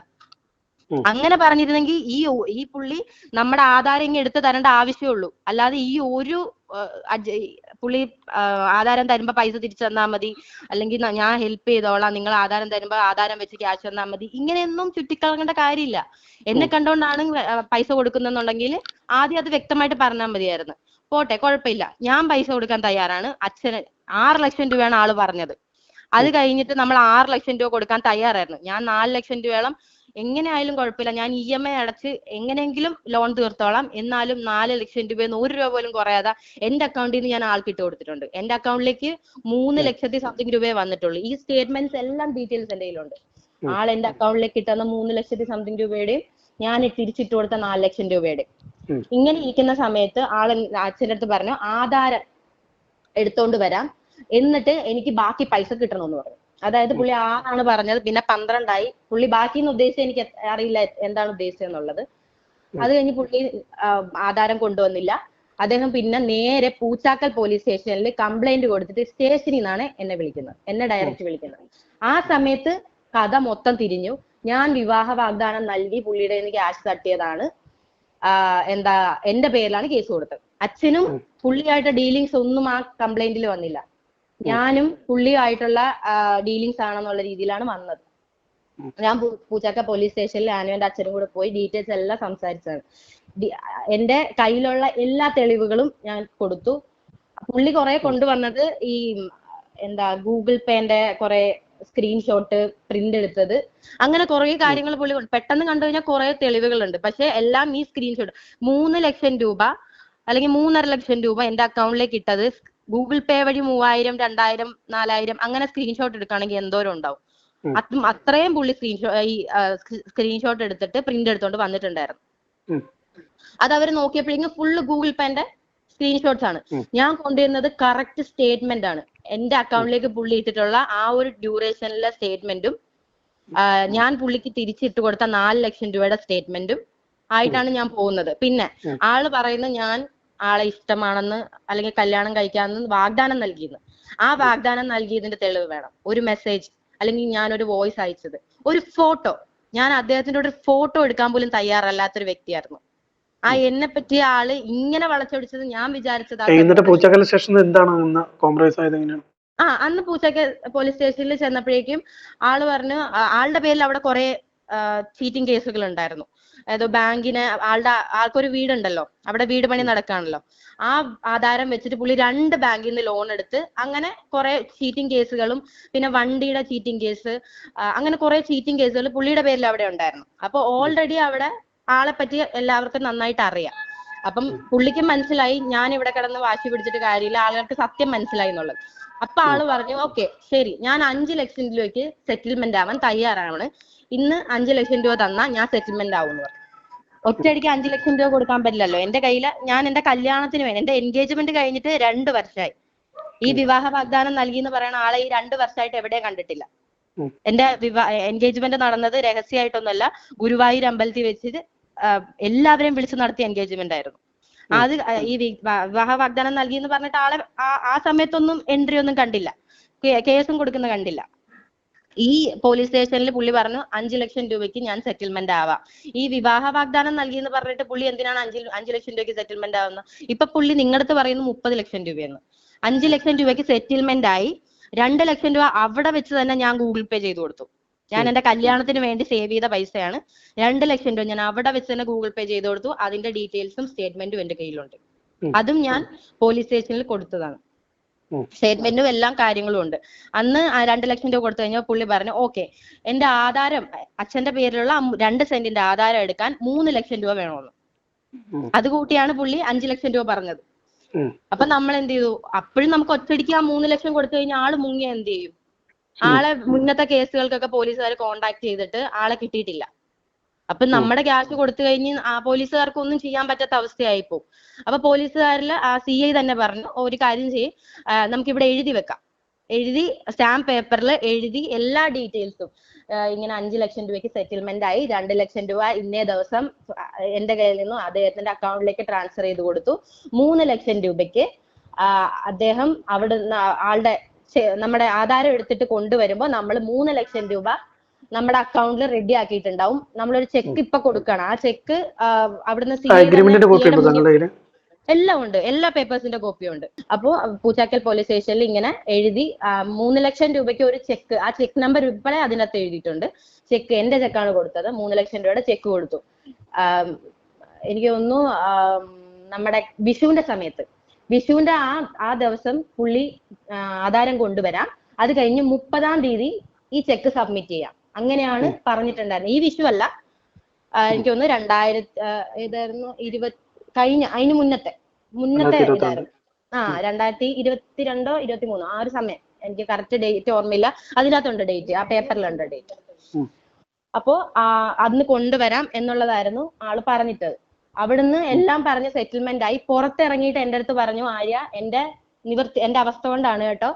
അങ്ങനെ പറഞ്ഞിരുന്നെങ്കിൽ ഈ ഈ പുള്ളി നമ്മുടെ ആധാരം ഇങ്ങ് എടുത്തു തരേണ്ട ആവശ്യമുള്ളൂ അല്ലാതെ ഈ ഒരു പുള്ളി ആധാരം തരുമ്പോ പൈസ തിരിച്ചു തന്നാ മതി. അല്ലെങ്കിൽ ഞാൻ ഹെൽപ്പ് ചെയ്തോളാം. നിങ്ങൾ ആധാരം തരുമ്പോ ആധാരം വെച്ച് ക്യാഷ് തന്നാ മതി. ഇങ്ങനെയൊന്നും ചുറ്റിക്കളങ്ങേണ്ട കാര്യമില്ല. എന്നെ കണ്ടോണ്ടാണ് പൈസ കൊടുക്കുന്നെന്നുണ്ടെങ്കിൽ ആദ്യം അത് വ്യക്തമായിട്ട് പറഞ്ഞാൽ മതിയായിരുന്നു. പോട്ടെ കുഴപ്പമില്ല ഞാൻ പൈസ കൊടുക്കാൻ തയ്യാറാണ്. അച്ഛന് ആറ് ലക്ഷം രൂപയാണ് ആൾ പറഞ്ഞത്. അത് കഴിഞ്ഞിട്ട് നമ്മൾ ആറ് ലക്ഷം രൂപ കൊടുക്കാൻ തയ്യാറായിരുന്നു. ഞാൻ നാല് ലക്ഷം രൂപയോളം എങ്ങനെ ആയാലും കുഴപ്പമില്ല. ഞാൻ ഇ എം ഐ അടച്ച് എങ്ങനെയെങ്കിലും ലോൺ തീർത്തോളാം. എന്നാലും നാല് ലക്ഷം രൂപയെന്ന് ഒരു രൂപ പോലും കുറയാതെ എന്റെ അക്കൗണ്ടിൽ നിന്ന് ഞാൻ ആൾക്ക് ഇട്ട് കൊടുത്തിട്ടുണ്ട്. എന്റെ അക്കൗണ്ടിലേക്ക് മൂന്ന് ലക്ഷത്തി സംതിങ് രൂപയെ വന്നിട്ടുള്ളൂ. ഈ സ്റ്റേറ്റ്മെന്റ്സ് എല്ലാം ഡീറ്റെയിൽസ് എന്റെ കയ്യിലുണ്ട്. ആൾ എന്റെ അക്കൗണ്ടിലേക്ക് ഇട്ടുന്ന മൂന്ന് ലക്ഷത്തി സംതിങ് രൂപയുടെയും ഞാൻ തിരിച്ചിട്ട് കൊടുത്ത നാല് ലക്ഷം രൂപയുടെ. ഇങ്ങനെ ഇരിക്കുന്ന സമയത്ത് ആൾ അച്ഛന്റെ അടുത്ത് പറഞ്ഞു ആധാരം എടുത്തോണ്ട് വരാം. എന്നിട്ട് എനിക്ക് ബാക്കി പൈസ കിട്ടണമെന്ന് പറഞ്ഞു. അതായത് പുള്ളി ആറാണ് പറഞ്ഞത്. പിന്നെ പന്ത്രണ്ടായി. പുള്ളി ബാക്കി എന്ന് ഉദ്ദേശിച്ചത് എനിക്ക് അറിയില്ല എന്താണ് ഉദ്ദേശിച്ചത് എന്നുള്ളത് അത് കഴിഞ്ഞ് പുള്ളി ആധാരം കൊണ്ടുവന്നില്ല. അദ്ദേഹം പിന്നെ നേരെ പൂച്ചാക്കൽ പോലീസ് സ്റ്റേഷനിൽ കംപ്ലൈന്റ് കൊടുത്തിട്ട് സ്റ്റേഷനിൽ നിന്നാണ് എന്നെ വിളിക്കുന്നത്. എന്നെ ഡയറക്റ്റ് വിളിക്കുന്നത്. ആ സമയത്ത് കഥ മൊത്തം തിരിഞ്ഞു. ഞാൻ വിവാഹ വാഗ്ദാനം നൽകി പുള്ളിയുടെ എനിക്ക് നിന്ന് ക്യാഷ് തട്ടിയതാണ്. ആ, എന്താ എന്റെ പേരിലാണ് കേസ് കൊടുത്തത്. അച്ഛനും പുള്ളിയായിട്ട് ഡീലിങ്സ് ഒന്നും ആ കംപ്ലൈന്റിൽ വന്നില്ല. ഞാനും പുള്ളിയുമായിട്ടുള്ള ഡീലിങ്സ് ആണെന്നുള്ള രീതിയിലാണ് വന്നത്. ഞാൻ പൂച്ചാക്ക പോലീസ് സ്റ്റേഷനിൽ ഞാനും എന്റെ അച്ഛനും കൂടെ പോയി ഡീറ്റെയിൽസ് എല്ലാം സംസാരിച്ചതാണ്. എന്റെ കയ്യിലുള്ള എല്ലാ തെളിവുകളും ഞാൻ കൊടുത്തു. പുള്ളി കുറെ കൊണ്ടുവന്നത് ഈ എന്താ ഗൂഗിൾ പേന്റെ കുറെ സ്ക്രീൻഷോട്ട് പ്രിന്റ് എടുത്തത്. അങ്ങനെ കുറെ കാര്യങ്ങൾ പുള്ളി പെട്ടെന്ന് കണ്ടു കഴിഞ്ഞാൽ കുറെ തെളിവുകളുണ്ട്. പക്ഷെ എല്ലാം ഈ സ്ക്രീൻഷോട്ട് മൂന്ന് ലക്ഷം രൂപ അല്ലെങ്കിൽ മൂന്നര ലക്ഷം രൂപ എന്റെ അക്കൗണ്ടിലേക്ക് ഇട്ടത് ഗൂഗിൾ പേ വഴി മൂവായിരം രണ്ടായിരം നാലായിരം അങ്ങനെ സ്ക്രീൻഷോട്ട് എടുക്കുകയാണെങ്കിൽ എന്തോരം ഉണ്ടാവും. അത്രയും അത്രയും പുള്ളി സ്ക്രീൻഷോ ഈ സ്ക്രീൻഷോട്ട് എടുത്തിട്ട് പ്രിന്റ് എടുത്തോണ്ട് വന്നിട്ടുണ്ടായിരുന്നു. അത് അവർ നോക്കിയപ്പോഴേക്കും ഫുള്ള് ഗൂഗിൾ പേന്റെ സ്ക്രീൻഷോട്ട്സ് ആണ്. ഞാൻ കൊണ്ടുവരുന്നത് കറക്റ്റ് സ്റ്റേറ്റ്മെന്റ് ആണ്. എന്റെ അക്കൗണ്ടിലേക്ക് പുള്ളി ഇട്ടിട്ടുള്ള ആ ഒരു ഡ്യൂറേഷനിലെ സ്റ്റേറ്റ്മെന്റും ഞാൻ പുള്ളിക്ക് തിരിച്ചിട്ട് കൊടുത്ത നാല് ലക്ഷം രൂപയുടെ സ്റ്റേറ്റ്മെന്റും ആയിട്ടാണ് ഞാൻ പോകുന്നത്. പിന്നെ ആൾ പറയുന്നത് ഞാൻ ആളെ ഇഷ്ടമാണെന്ന് അല്ലെങ്കിൽ കല്യാണം കഴിക്കാമെന്ന് വാഗ്ദാനം നൽകിയെന്ന് ആ വാഗ്ദാനം നൽകിയതിന്റെ തെളിവ് വേണം. ഒരു മെസ്സേജ് അല്ലെങ്കിൽ ഞാൻ ഒരു വോയിസ് അയച്ചത്. ഒരു ഫോട്ടോ ഞാൻ അദ്ദേഹത്തിന്റെ ഒരു ഫോട്ടോ എടുക്കാൻ പോലും തയ്യാറല്ലാത്തൊരു വ്യക്തിയായിരുന്നു. ആ എന്നെ പറ്റിയ ആൾ ഇങ്ങനെ വളച്ചൊടിച്ചത് ഞാൻ വിചാരിച്ചത് ആ അന്ന് പൂച്ചക്കൽ സ്റ്റേഷനിൽ എന്താണ് അന്ന് കോംപ്രമൈസ് ആയത് എങ്ങനെയാണ്? ആ അന്ന് പൂച്ചക്ക് പോലീസ് സ്റ്റേഷനിൽ ചെന്നപ്പോഴേക്കും ആൾ പറഞ്ഞു ആളുടെ പേരിൽ അവിടെ കുറെ ചീറ്റിംഗ് കേസുകൾ ഉണ്ടായിരുന്നു. ഏതോ ബാങ്കിന് ആളുടെ ആൾക്കൊരു വീടുണ്ടല്ലോ. അവിടെ വീട് പണി നടക്കാണല്ലോ. ആ ആധാരം വെച്ചിട്ട് പുള്ളി രണ്ട് ബാങ്കിൽ നിന്ന് ലോൺ എടുത്ത് അങ്ങനെ കുറെ ചീറ്റിംഗ് കേസുകളും പിന്നെ വണ്ടിയുടെ ചീറ്റിംഗ് കേസ് അങ്ങനെ കുറെ ചീറ്റിംഗ് കേസുകൾ പുള്ളിയുടെ പേരിൽ അവിടെ ഉണ്ടായിരുന്നു. അപ്പൊ ഓൾറെഡി അവിടെ ആളെ പറ്റി എല്ലാവർക്കും നന്നായിട്ട് അറിയാം. അപ്പം പുള്ളിക്ക് മനസ്സിലായി ഞാൻ ഇവിടെ കിടന്ന് വാശി പിടിച്ചിട്ട് കാര്യമില്ല ആളുകൾക്ക് സത്യം മനസ്സിലായി എന്നുള്ളത്. അപ്പൊ ആൾ പറഞ്ഞു ഓക്കെ ശരി. ഞാൻ അഞ്ചു ലക്ഷം രൂപയ്ക്ക് സെറ്റിൽമെന്റ് ആവാൻ തയ്യാറാണ്. ഇന്ന് അഞ്ചു ലക്ഷം രൂപ തന്നാൽ ഞാൻ സെറ്റിൽമെന്റ് ആവും എന്ന് പറഞ്ഞു. ഒറ്റയടിക്ക് അഞ്ച് ലക്ഷം രൂപ കൊടുക്കാൻ പറ്റില്ലല്ലോ. എന്റെ കയ്യിൽ ഞാൻ എന്റെ കല്യാണത്തിന് വേണ്ടി എന്റെ എൻഗേജ്മെന്റ് കഴിഞ്ഞിട്ട് രണ്ട് വർഷമായി. ഈ വിവാഹ വാഗ്ദാനം നൽകി എന്ന് പറയുന്ന ആളെ ഈ രണ്ട് വർഷമായിട്ട് എവിടെയും കണ്ടിട്ടില്ല. എന്റെ വിവാഹ എൻഗേജ്മെന്റ് നടന്നത് രഹസ്യമായിട്ടൊന്നുമല്ല. ഗുരുവായൂർ അമ്പലത്തിൽ വെച്ചിട്ട് എല്ലാവരെയും വിളിച്ച് നടത്തിയ എൻഗേജ്മെന്റ് ആയിരുന്നു. അത് ഈ വിവാഹ വാഗ്ദാനം നൽകി എന്ന് പറഞ്ഞിട്ട് ആളെ ആ- സമയത്തൊന്നും എൻട്രി ഒന്നും കണ്ടില്ല. കേസും കൊടുക്കുന്ന കണ്ടില്ല. ഈ പോലീസ് സ്റ്റേഷനിൽ പുള്ളി പറഞ്ഞു അഞ്ചു ലക്ഷം രൂപയ്ക്ക് ഞാൻ സെറ്റിൽമെന്റ് ആവാം. ഈ വിവാഹ വാഗ്ദാനം നൽകി എന്ന് പറഞ്ഞിട്ട് പുള്ളി എന്തിനാണ് അഞ്ചു അഞ്ചു ലക്ഷം രൂപയ്ക്ക് സെറ്റിൽമെന്റ് ആവുന്നത്? ഇപ്പൊ പുള്ളി നിങ്ങടുത്ത് പറയുന്നു മുപ്പത് ലക്ഷം രൂപയെന്ന്. അഞ്ചു ലക്ഷം രൂപയ്ക്ക് സെറ്റിൽമെന്റ് ആയി. രണ്ട് ലക്ഷം രൂപ അവിടെ വെച്ച് തന്നെ ഞാൻ ഗൂഗിൾ പേ ചെയ്തു കൊടുത്തു. ഞാൻ എന്റെ കല്യാണത്തിന് വേണ്ടി സേവ് ചെയ്ത പൈസയാണ്. രണ്ട് ലക്ഷം രൂപ ഞാൻ അവിടെ വെച്ച് തന്നെ ഗൂഗിൾ പേ ചെയ്ത് കൊടുത്തു. അതിന്റെ ഡീറ്റെയിൽസും സ്റ്റേറ്റ്മെന്റും എന്റെ കയ്യിലുണ്ട്. അതും ഞാൻ പോലീസ് സ്റ്റേഷനിൽ കൊടുത്തതാണ്. സ്റ്റേറ്റ്മെന്റും എല്ലാം കാര്യങ്ങളും ഉണ്ട്. അന്ന് ആ രണ്ട് ലക്ഷം രൂപ കൊടുത്തു കഴിഞ്ഞാൽ പുള്ളി പറഞ്ഞു ഓക്കെ എന്റെ ആധാരം അച്ഛന്റെ പേരിലുള്ള രണ്ട് സെന്റിന്റെ ആധാരം എടുക്കാൻ മൂന്ന് ലക്ഷം രൂപ വേണമെന്ന്. അത് കൂട്ടിയാണ് പുള്ളി അഞ്ചു ലക്ഷം രൂപ പറഞ്ഞത്. അപ്പൊ നമ്മൾ എന്ത് ചെയ്തു? അപ്പോഴും നമുക്ക് ഒറ്റയടിക്ക് ആ മൂന്ന് ലക്ഷം കൊടുത്തു കഴിഞ്ഞാൽ ആൾ മുങ്ങിയ എന്ത് ചെയ്യും? ആളെ മുന്നത്തെ കേസുകൾക്കൊക്കെ പോലീസുകാർ കോണ്ടാക്ട് ചെയ്തിട്ട് ആളെ കിട്ടിയിട്ടില്ല. അപ്പൊ നമ്മുടെ ക്യാഷ് കൊടുത്തു കഴിഞ്ഞ് ആ പോലീസുകാർക്ക് ഒന്നും ചെയ്യാൻ പറ്റാത്ത അവസ്ഥയായിപ്പോ അപ്പൊ പോലീസുകാരിൽ ആ സി ഐ തന്നെ പറഞ്ഞു ഒരു കാര്യം ചെയ്യും നമുക്ക് ഇവിടെ എഴുതി വെക്കാം. എഴുതി സ്റ്റാമ്പ് പേപ്പറിൽ എഴുതി എല്ലാ ഡീറ്റെയിൽസും ഇങ്ങനെ അഞ്ചു ലക്ഷം രൂപയ്ക്ക് സെറ്റിൽമെന്റ് ആയി രണ്ട് ലക്ഷം രൂപ ഇന്നേ ദിവസം എന്റെ കയ്യിൽ നിന്നും അദ്ദേഹത്തിന്റെ അക്കൗണ്ടിലേക്ക് ട്രാൻസ്ഫർ ചെയ്ത് കൊടുത്തു. മൂന്ന് ലക്ഷം രൂപയ്ക്ക് അദ്ദേഹം അവിടുന്ന് ആളുടെ നമ്മുടെ ആധാരം എടുത്തിട്ട് കൊണ്ടുവരുമ്പോൾ നമ്മൾ മൂന്ന് ലക്ഷം രൂപ നമ്മുടെ അക്കൗണ്ടിൽ റെഡി ആക്കിയിട്ടുണ്ടാവും. നമ്മളൊരു ചെക്ക് ഇപ്പൊ കൊടുക്കണം. ആ ചെക്ക് അവിടുന്ന് എല്ലാം ഉണ്ട്. എല്ലാ പേപ്പേഴ്സിന്റെ കോപ്പിയും ഉണ്ട്. അപ്പോ പൂച്ചാക്കൽ പോലീസ് സ്റ്റേഷനിൽ ഇങ്ങനെ എഴുതി മൂന്ന് ലക്ഷം രൂപയ്ക്ക് ഒരു ചെക്ക് ആ ചെക്ക് നമ്പർ ഉൾപ്പെടെ അതിനകത്ത് എഴുതിയിട്ടുണ്ട്. ചെക്ക് എന്റെ ചെക്കാണ് കൊടുത്തത്. മൂന്ന് ലക്ഷം രൂപയുടെ ചെക്ക് കൊടുത്തു. എനിക്ക് തോന്നുന്നു നമ്മുടെ വിഷുവിന്റെ സമയത്ത് വിഷുവിന്റെ ആ ആ ദിവസം പുള്ളി ആധാരം കൊണ്ടുവരാം. അത് കഴിഞ്ഞ് മുപ്പതാം തീയതി ഈ ചെക്ക് സബ്മിറ്റ് ചെയ്യാം. അങ്ങനെയാണ് പറഞ്ഞിട്ടുണ്ടായിരുന്നത്. ഈ വിഷു അല്ല. എനിക്ക് തോന്നുന്നു രണ്ടായിരത്തി ഏതായിരുന്നു ഇരുപത് കഴിഞ്ഞ അതിന് മുന്നത്തെ മുന്നത്തെ ഇതായിരുന്നു. ആ രണ്ടായിരത്തി ഇരുപത്തിരണ്ടോ ഇരുപത്തി മൂന്നോ ആ ഒരു സമയം. എനിക്ക് കറക്റ്റ് ഡേറ്റ് ഓർമ്മയില്ല. അതിനകത്തുണ്ട് ഡേറ്റ് ആ പേപ്പറിലുണ്ട് ഡേറ്റ്. അപ്പോ ആ അന്ന് കൊണ്ടുവരാം എന്നുള്ളതായിരുന്നു ആൾ പറഞ്ഞിട്ടത്. അവിടുന്ന് എല്ലാം പറഞ്ഞ് സെറ്റിൽമെന്റ് ആയി. പുറത്തിറങ്ങിയിട്ട് എന്റെ അടുത്ത് പറഞ്ഞു ആര്യ എന്റെ നിവർത്തി എന്റെ അവസ്ഥ കൊണ്ടാണ് കേട്ടോ.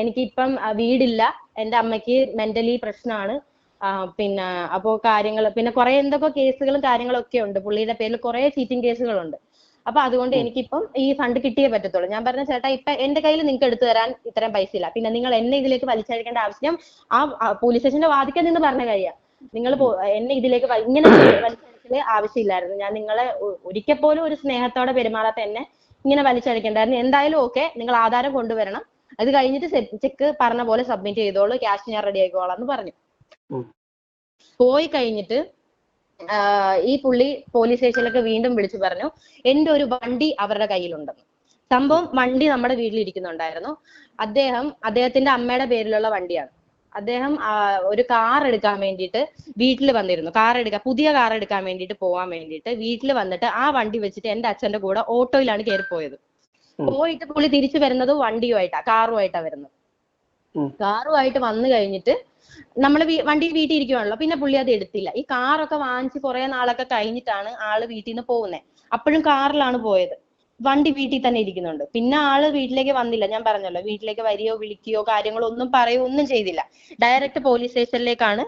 എനിക്കിപ്പം വീടില്ല. എന്റെ അമ്മയ്ക്ക് മെന്റലി പ്രശ്നമാണ് പിന്നെ അപ്പോ കാര്യങ്ങൾ പിന്നെ കുറെ എന്തൊക്കെ കേസുകളും കാര്യങ്ങളും ഒക്കെ ഉണ്ട്. പുള്ളിയുടെ പേരിൽ കുറെ ചീറ്റിംഗ് കേസുകളുണ്ട്. അപ്പൊ അതുകൊണ്ട് എനിക്കിപ്പം ഈ ഫണ്ട് കിട്ടിയേ പറ്റത്തുള്ളൂ. ഞാൻ പറഞ്ഞ ചേട്ടാ ഇപ്പൊ എന്റെ കയ്യിൽ നിങ്ങൾക്ക് എടുത്തു തരാൻ ഇത്രയും പൈസ ഇല്ല. പിന്നെ നിങ്ങൾ എന്നെ ഇതിലേക്ക് വലിച്ചഴിക്കേണ്ട ആവശ്യം ആ പോലീസ് സ്റ്റേഷന്റെ വാദിക്കാൻ നിന്ന് പറഞ്ഞ കാര്യ. നിങ്ങൾ എന്നെ ഇതിലേക്ക് ഇങ്ങനെ വലിച്ചഴിക്കൽ ആവശ്യമില്ലായിരുന്നു. ഞാൻ നിങ്ങളെ ഒരിക്കൽ പോലും ഒരു സ്നേഹത്തോടെ പെരുമാറാത്ത എന്നെ ഇങ്ങനെ വലിച്ചഴിക്കണ്ടായിരുന്നു. എന്തായാലും ഓക്കെ നിങ്ങൾ ആധാരം കൊണ്ടുവരണം. അത് കഴിഞ്ഞിട്ട് ചെക്ക് പറഞ്ഞ പോലെ സബ്മിറ്റ് ചെയ്തോളൂ. ക്യാഷ് ഞാൻ റെഡി ആയിക്കോളാം എന്ന് പറഞ്ഞു. പോയി കഴിഞ്ഞിട്ട് ഈ പുള്ളി പോലീസ് സ്റ്റേഷനിലൊക്കെ വീണ്ടും വിളിച്ചു പറഞ്ഞു എന്റെ ഒരു വണ്ടി അവരുടെ കയ്യിലുണ്ടെന്ന് സംഭവം വണ്ടി നമ്മുടെ വീട്ടിൽ ഇരിക്കുന്നുണ്ടായിരുന്നു അദ്ദേഹം അദ്ദേഹത്തിന്റെ അമ്മയുടെ പേരിലുള്ള വണ്ടിയാണ്. അദ്ദേഹം ആ, ഒരു കാർ എടുക്കാൻ വേണ്ടിയിട്ട് വീട്ടിൽ വന്നിരുന്നു. കാർ എടുക്കാൻ പുതിയ കാർ എടുക്കാൻ വേണ്ടിയിട്ട് പോവാൻ വേണ്ടിയിട്ട് വീട്ടിൽ വന്നിട്ട് ആ വണ്ടി വെച്ചിട്ട് എന്റെ അച്ഛന്റെ കൂടെ ഓട്ടോയിലാണ് കയറി പോയത് പോയിട്ട് പുള്ളി തിരിച്ചു വരുന്നത് വണ്ടിയുമായിട്ടാ കാറുമായിട്ടാ വരുന്നത്. കാറുമായിട്ട് വന്നു കഴിഞ്ഞിട്ട് നമ്മൾ വണ്ടി വീട്ടിൽ ഇരിക്കുവാണല്ലോ പിന്നെ പുള്ളി അത് എടുത്തില്ല. ഈ കാറൊക്കെ വാങ്ങിച്ച് കുറെ നാളൊക്കെ കഴിഞ്ഞിട്ടാണ് ആൾ വീട്ടിൽ നിന്ന് പോകുന്നത് അപ്പോഴും കാറിലാണ് പോയത്. വണ്ടി വീട്ടിൽ തന്നെ ഇരിക്കുന്നുണ്ട്. പിന്നെ ആൾ വീട്ടിലേക്ക് വന്നില്ല. ഞാൻ പറഞ്ഞല്ലോ വീട്ടിലേക്ക് വരികയോ വിളിക്കുകയോ കാര്യങ്ങളോ ഒന്നും പറയുകയോ ഒന്നും ചെയ്തില്ല. ഡയറക്റ്റ് പോലീസ് സ്റ്റേഷനിലേക്കാണ്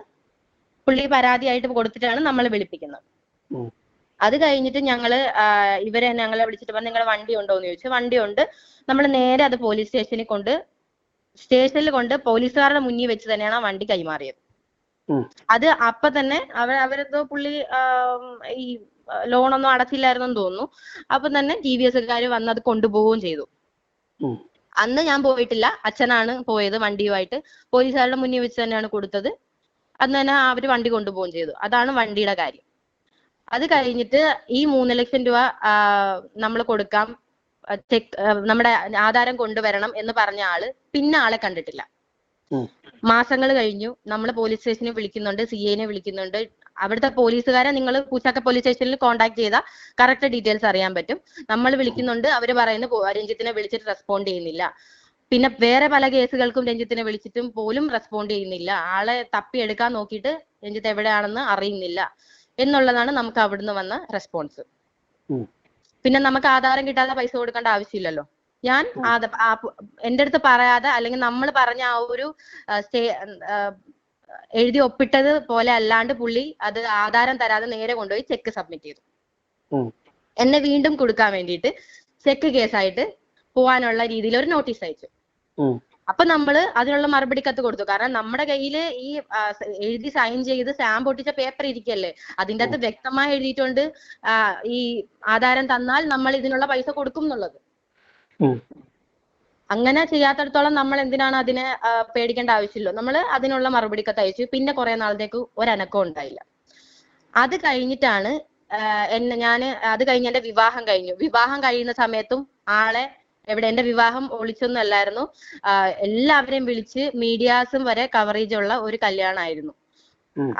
പുള്ളി പരാതിയായിട്ട് കൊടുത്തിട്ടാണ് നമ്മളെ വിളിപ്പിക്കുന്നത്. അത് കഴിഞ്ഞിട്ട് ഞങ്ങൾ ഇവരെ ഞങ്ങളെ വിളിച്ചിട്ട് പറഞ്ഞു നിങ്ങളുടെ വണ്ടി ഉണ്ടോ? എന്ന് ചോദിച്ചു. വണ്ടി ഉണ്ട്. നമ്മൾ നേരെ അത് പോലീസ് സ്റ്റേഷനിൽ കൊണ്ട് സ്റ്റേഷനിൽ കൊണ്ട് പോലീസുകാരുടെ മുന്നിൽ വെച്ച് തന്നെയാണ് ആ വണ്ടി കൈമാറിയത്. അത് അപ്പൊ തന്നെ അവർ അവരെന്തോ പുള്ളി ഈ ലോണൊന്നും അടച്ചില്ലായിരുന്നെന്ന് തോന്നുന്നു. അപ്പൊ തന്നെ ടി വി എസ്കാര് വന്ന് അത് കൊണ്ടുപോവുകയും ചെയ്തു. അന്ന് ഞാൻ പോയിട്ടില്ല. അച്ഛനാണ് പോയത് വണ്ടിയുമായിട്ട്. പോലീസുകാരുടെ മുന്നിൽ വെച്ച് തന്നെയാണ് കൊടുത്തത്. അന്ന് തന്നെ അവർ വണ്ടി കൊണ്ടുപോവുകയും ചെയ്തു. അതാണ് വണ്ടിയുടെ കാര്യം. അത് കഴിഞ്ഞിട്ട് ഈ മൂന്ന് ലക്ഷം രൂപ നമ്മൾ കൊടുക്കാം. ചെക്ക് നമ്മുടെ ആധാരം കൊണ്ടുവരണം എന്ന് പറഞ്ഞ ആൾ പിന്നെ ആളെ കണ്ടിട്ടില്ല. മാസങ്ങൾ കഴിഞ്ഞു. നമ്മൾ പോലീസ് സ്റ്റേഷനിൽ വിളിക്കുന്നുണ്ട് സി ഐനെ വിളിക്കുന്നുണ്ട്. അവിടുത്തെ പോലീസുകാരെ നിങ്ങൾ പൂച്ചാക്ക പോലീസ് സ്റ്റേഷനിൽ കോൺടാക്ട് ചെയ്താൽ കറക്റ്റ് ഡീറ്റെയിൽസ് അറിയാൻ പറ്റും. നമ്മൾ വിളിക്കുന്നുണ്ട് അവർ പറയുന്നു രഞ്ജിത്തിനെ വിളിച്ചിട്ട് റെസ്പോണ്ട് ചെയ്യുന്നില്ല. പിന്നെ വേറെ പല കേസുകൾക്കും രഞ്ജിത്തിനെ വിളിച്ചിട്ടും പോലും റെസ്പോണ്ട് ചെയ്യുന്നില്ല. ആളെ തപ്പിയെടുക്കാൻ നോക്കിയിട്ട് രഞ്ജിത്ത് എവിടെയാണെന്ന് അറിയുന്നില്ല എന്നുള്ളതാണ് നമുക്ക് അവിടുന്ന് വന്ന റെസ്പോൺസ് പിന്നെ നമുക്ക് ആധാരം കിട്ടാതെ പൈസ കൊടുക്കേണ്ട ആവശ്യമില്ലല്ലോ. ഞാൻ ആധ- ആ എന്റെ എന്റെ അടുത്ത് പറയാതെ അല്ലെങ്കിൽ നമ്മൾ പറഞ്ഞ ആ ഒരു എഴുതി ഒപ്പിട്ടത് പോലെ അല്ലാണ്ട് പുള്ളി അത് ആധാരം തരാതെ നേരെ കൊണ്ടുപോയി ചെക്ക് സബ്മിറ്റ് ചെയ്തു. എന്നെ വീണ്ടും കൊടുക്കാൻ വേണ്ടിയിട്ട് ചെക്ക് കേസായിട്ട് പോവാനുള്ള രീതിയിൽ ഒരു നോട്ടീസ് അയച്ചു. അപ്പൊ നമ്മൾ അതിനുള്ള മറുപടി കത്ത് കൊടുത്തു കാരണം നമ്മുടെ കയ്യിൽ ഈ എഴുതി സൈൻ ചെയ്ത് സ്റ്റാമ്പ് ഒട്ടിച്ച പേപ്പർ ഇരിക്കല്ലേ അതിന്റെ അകത്ത് വ്യക്തമായി എഴുതിയിട്ടുണ്ട് ഈ ആധാരം തന്നാൽ നമ്മൾ ഇതിനുള്ള പൈസ കൊടുക്കും എന്നുള്ളത്. അങ്ങനെ ചെയ്യാത്തടത്തോളം നമ്മൾ എന്തിനാണ് അതിനെ പേടിക്കേണ്ട ആവശ്യമില്ലോ. നമ്മൾ അതിനുള്ള മറുപടി ഒക്കെ തയ്ച്ചു. പിന്നെ കുറെ നാളത്തേക്ക് ഒരനക്കം ഉണ്ടായില്ല. അത് കഴിഞ്ഞിട്ടാണ് എന്നെ ഞാൻ അത് കഴിഞ്ഞ് എന്റെ വിവാഹം കഴിഞ്ഞു. വിവാഹം കഴിയുന്ന സമയത്തും ആളെ എവിടെ എന്റെ വിവാഹം ഒളിച്ചൊന്നും അല്ലായിരുന്നു. എല്ലാവരെയും വിളിച്ച് മീഡിയാസും വരെ കവറേജ് ഉള്ള ഒരു കല്യാണമായിരുന്നു.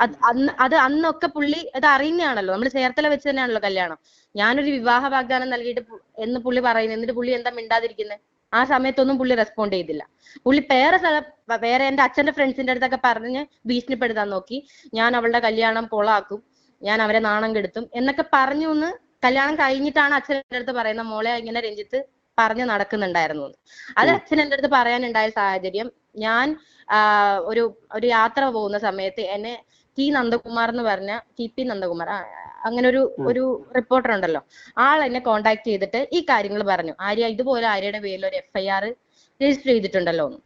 അത് അന്ന് അത് അന്നൊക്കെ പുള്ളി അത് അറിയുന്നതാണല്ലോ. നമ്മൾ ചേർത്തല വെച്ച് തന്നെയാണല്ലോ കല്യാണം. ഞാനൊരു വിവാഹ വാഗ്ദാനം നൽകിയിട്ട് എന്ന് പുള്ളി പറയുന്നു. എന്നിട്ട് പുള്ളി എന്താ മിണ്ടാതിരിക്കുന്നത് ആ സമയത്തൊന്നും പുള്ളി റെസ്പോണ്ട് ചെയ്തില്ല. പുള്ളി വേറെ സ്ഥല വേറെ എന്റെ അച്ഛന്റെ ഫ്രണ്ട്സിന്റെ അടുത്തൊക്കെ പറഞ്ഞ് ഭീഷണിപ്പെടുത്താൻ നോക്കി. ഞാൻ അവളുടെ കല്യാണം കൊളാക്കും ഞാൻ അവരെ നാണം കെടുത്തും എന്നൊക്കെ പറഞ്ഞു എന്ന് കല്യാണം കഴിഞ്ഞിട്ടാണ് അച്ഛന്റെ അടുത്ത് പറയുന്ന മോളെ ഇങ്ങനെ രഞ്ജിത്ത് പറഞ്ഞു നടക്കുന്നുണ്ടായിരുന്നു അത് അച്ഛൻ എന്റെ അടുത്ത് പറയാനുണ്ടായ സാഹചര്യം ഞാൻ ഒരു ഒരു യാത്ര പോകുന്ന സമയത്ത് എന്നെ ടി നന്ദകുമാർ എന്ന് പറഞ്ഞ ടി പി നന്ദകുമാർ ആ, അങ്ങനെ ഒരു ഒരു റിപ്പോർട്ടർ ഉണ്ടല്ലോ ആൾ എന്നെ കോണ്ടാക്ട് ചെയ്തിട്ട് ഈ കാര്യങ്ങൾ പറഞ്ഞു. ആര്യ ഇതുപോലെ ആര്യയുടെ പേരിൽ ഒരു എഫ്ഐആർ രജിസ്റ്റർ ചെയ്തിട്ടുണ്ടല്ലോ എന്ന്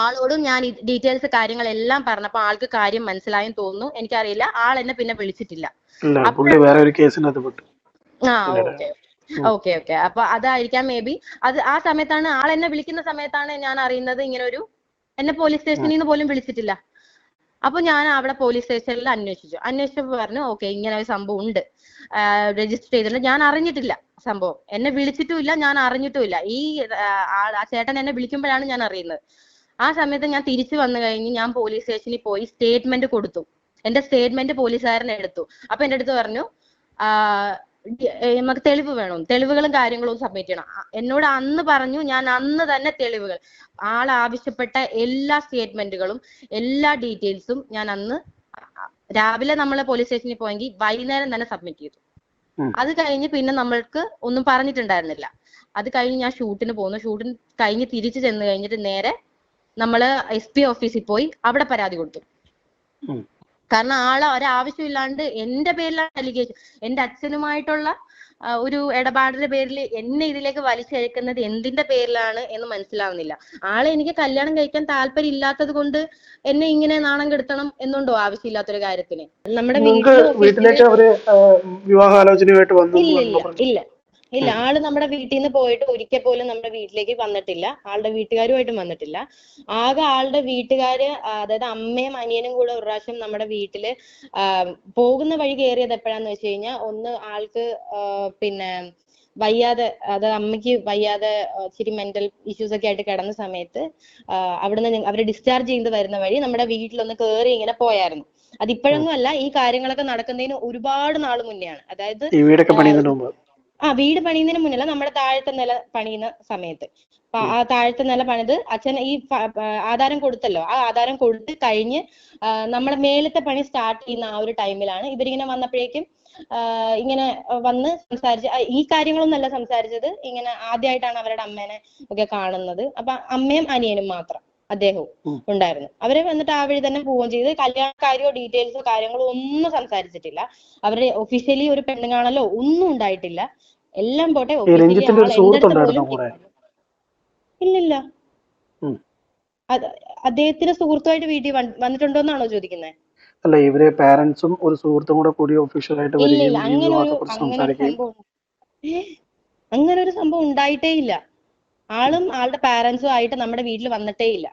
ആളോടും ഞാൻ ഡീറ്റെയിൽസ് കാര്യങ്ങളെല്ലാം പറഞ്ഞപ്പോ ആൾക്ക് കാര്യം മനസ്സിലായെന്ന് തോന്നുന്നു. എനിക്കറിയില്ല ആൾ എന്നെ പിന്നെ വിളിച്ചിട്ടില്ല. ആ ഓക്കെ. ഓക്കെ ഓക്കെ അപ്പൊ അതായിരിക്കാം മേ ബി അത് ആ സമയത്താണ് ആൾ എന്നെ വിളിക്കുന്ന സമയത്താണ് ഞാൻ അറിയുന്നത് ഇങ്ങനെ ഒരു എന്നെ പോലീസ് സ്റ്റേഷനിൽ നിന്ന് പോലും വിളിച്ചിട്ടില്ല. അപ്പൊ ഞാൻ അവിടെ പോലീസ് സ്റ്റേഷനിൽ അന്വേഷിച്ചു. അന്വേഷിച്ചപ്പോ പറഞ്ഞു ഓക്കെ ഇങ്ങനെ ഒരു സംഭവം ഉണ്ട്. രജിസ്റ്റർ ചെയ്തിട്ടുണ്ട്. ഞാൻ അറിഞ്ഞിട്ടില്ല സംഭവം. എന്നെ വിളിച്ചിട്ടുമില്ല ഞാൻ അറിഞ്ഞിട്ടുമില്ല. ഈ ആ, ചേട്ടൻ എന്നെ വിളിക്കുമ്പോഴാണ് ഞാൻ അറിയുന്നത്. ആ സമയത്ത് ഞാൻ തിരിച്ചു വന്നു കഴിഞ്ഞ് ഞാൻ പോലീസ് സ്റ്റേഷനിൽ പോയി സ്റ്റേറ്റ്മെന്റ് കൊടുത്തു. എന്റെ സ്റ്റേറ്റ്മെന്റ് പോലീസുകാരൻ എടുത്തു. അപ്പൊ എന്റെ അടുത്ത് പറഞ്ഞു നമുക്ക് തെളിവ് വേണം. തെളിവുകളും കാര്യങ്ങളും സബ്മിറ്റ് ചെയ്യണം. എന്നോട് അന്ന് പറഞ്ഞു ഞാൻ അന്ന് തന്നെ തെളിവുകൾ. ആൾ ആവശ്യപ്പെട്ട എല്ലാ സ്റ്റേറ്റ്മെന്റുകളും എല്ലാ ഡീറ്റെയിൽസും ഞാൻ അന്ന് രാവിലെ നമ്മൾ പോലീസ് സ്റ്റേഷനിൽ പോയെങ്കിൽ വൈകുന്നേരം തന്നെ സബ്മിറ്റ് ചെയ്തു. അത് കഴിഞ്ഞ് പിന്നെ നമ്മൾക്ക് ഒന്നും പറഞ്ഞിട്ടുണ്ടായിരുന്നില്ല. അത് കഴിഞ്ഞ് ഞാൻ ഷൂട്ടിന് പോകുന്നു ഷൂട്ടിന് കഴിഞ്ഞ് തിരിച്ചു ചെന്ന് കഴിഞ്ഞിട്ട് നേരെ നമ്മൾ എസ് പി ഓഫീസിൽ പോയി അവിടെ പരാതി കൊടുത്തു. കാരണം ആൾ ഒരാവശ്യമില്ലാണ്ട് എന്റെ പേരിലാണ് അലിഗേഷൻ. എന്റെ അച്ഛനുമായിട്ടുള്ള ഒരു ഇടപാടിന്റെ പേരിൽ എന്നെ ഇതിലേക്ക് വലിച്ചഴക്കുന്നത് എന്തിന്റെ പേരിലാണ് എന്ന് മനസ്സിലാവുന്നില്ല. ആളെ എനിക്ക് കല്യാണം കഴിക്കാൻ താല്പര്യം ഇല്ലാത്തത് കൊണ്ട് എന്നെ ഇങ്ങനെ നാണം കെടുത്തണം എന്നുണ്ടോ ആവശ്യമില്ലാത്തൊരു കാര്യത്തിന്? നമ്മുടെ വീട്ടിലേക്ക് അവർ വിവാഹാലോചനയുമായിട്ട് ഇല്ല ഇല്ല. ഇല്ല ആൾ നമ്മുടെ വീട്ടിൽ നിന്ന് പോയിട്ട് ഒരിക്കൽ പോലും നമ്മുടെ വീട്ടിലേക്ക് വന്നിട്ടില്ല. ആളുടെ വീട്ടുകാരുമായിട്ടും വന്നിട്ടില്ല. ആകെ ആളുടെ വീട്ടുകാര് അതായത് അമ്മയും അനിയനും കൂടെ ഒരു പ്രാവശ്യം നമ്മുടെ വീട്ടിൽ പോകുന്ന വഴി കയറിയത് എപ്പോഴാന്ന് വെച്ച് കഴിഞ്ഞാൽ ഒന്ന് ആൾക്ക് പിന്നെ വയ്യാതെ അത് അമ്മയ്ക്ക് വയ്യാതെ ഇച്ചിരി മെന്റൽ ഇഷ്യൂസ് ഒക്കെ ആയിട്ട് കിടന്ന സമയത്ത് അവിടുന്ന് അവരെ ഡിസ്ചാർജ് ചെയ്ത് വരുന്ന വഴി നമ്മുടെ വീട്ടിലൊന്ന് കയറി ഇങ്ങനെ പോയായിരുന്നു. അതിപ്പോഴൊന്നും അല്ല ഈ കാര്യങ്ങളൊക്കെ നടക്കുന്നതിന് ഒരുപാട് നാൾ മുന്നെയാണ്. അതായത് ആ വീട് പണിയുന്നതിന് മുന്നല്ല നമ്മുടെ താഴത്തെ നില പണിയുന്ന സമയത്ത്. ആ താഴത്തെ നില പണിത് അച്ഛൻ ഈ ആധാരം കൊടുത്തല്ലോ. ആ ആധാരം കൊടുത്ത് കഴിഞ്ഞ് നമ്മുടെ മേലത്തെ പണി സ്റ്റാർട്ട് ചെയ്യുന്ന ആ ഒരു ടൈമിലാണ്. ഇവരിങ്ങനെ വന്നപ്പോഴേക്കും ഇങ്ങനെ വന്ന് സംസാരിച്ച് ഈ കാര്യങ്ങളൊന്നല്ല സംസാരിച്ചത്. ഇങ്ങനെ ആദ്യമായിട്ടാണ് അവരുടെ അമ്മേനെ ഒക്കെ കാണുന്നത്. അപ്പൊ അമ്മയും അനിയനും മാത്രം. അദ്ദേഹവും ഉണ്ടായിരുന്നു. അവരെ വന്നിട്ട് ആ വഴി തന്നെ പോവുകയും ചെയ്ത്. കല്യാണ കാര്യമോ ഡീറ്റെയിൽസോ കാര്യങ്ങളോ ഒന്നും സംസാരിച്ചിട്ടില്ല. അവരുടെ ഒഫീഷ്യലി ഒരു പെണ്ണ് കാണലോ ഒന്നും ഉണ്ടായിട്ടില്ല. എല്ലാം പോട്ടെ ഇല്ലില്ല. അദ്ദേഹത്തിന്റെ സുഹൃത്തുമായിട്ട് വീട്ടിൽ വന്നിട്ടുണ്ടോ എന്നാണോ ചോദിക്കുന്നത് അല്ല ഇവർ പാരന്റ്സും ഒരു സുഹൃത്തും കൂടെ കൂടി ഒഫീഷ്യലായിട്ട് അങ്ങനെ ഒരു സംഭവം ഉണ്ടായിട്ടേ ഇല്ല. ആളും ആളുടെ പാരന്റ്സും ആയിട്ട് നമ്മുടെ വീട്ടിൽ വന്നിട്ടേ ഇല്ല.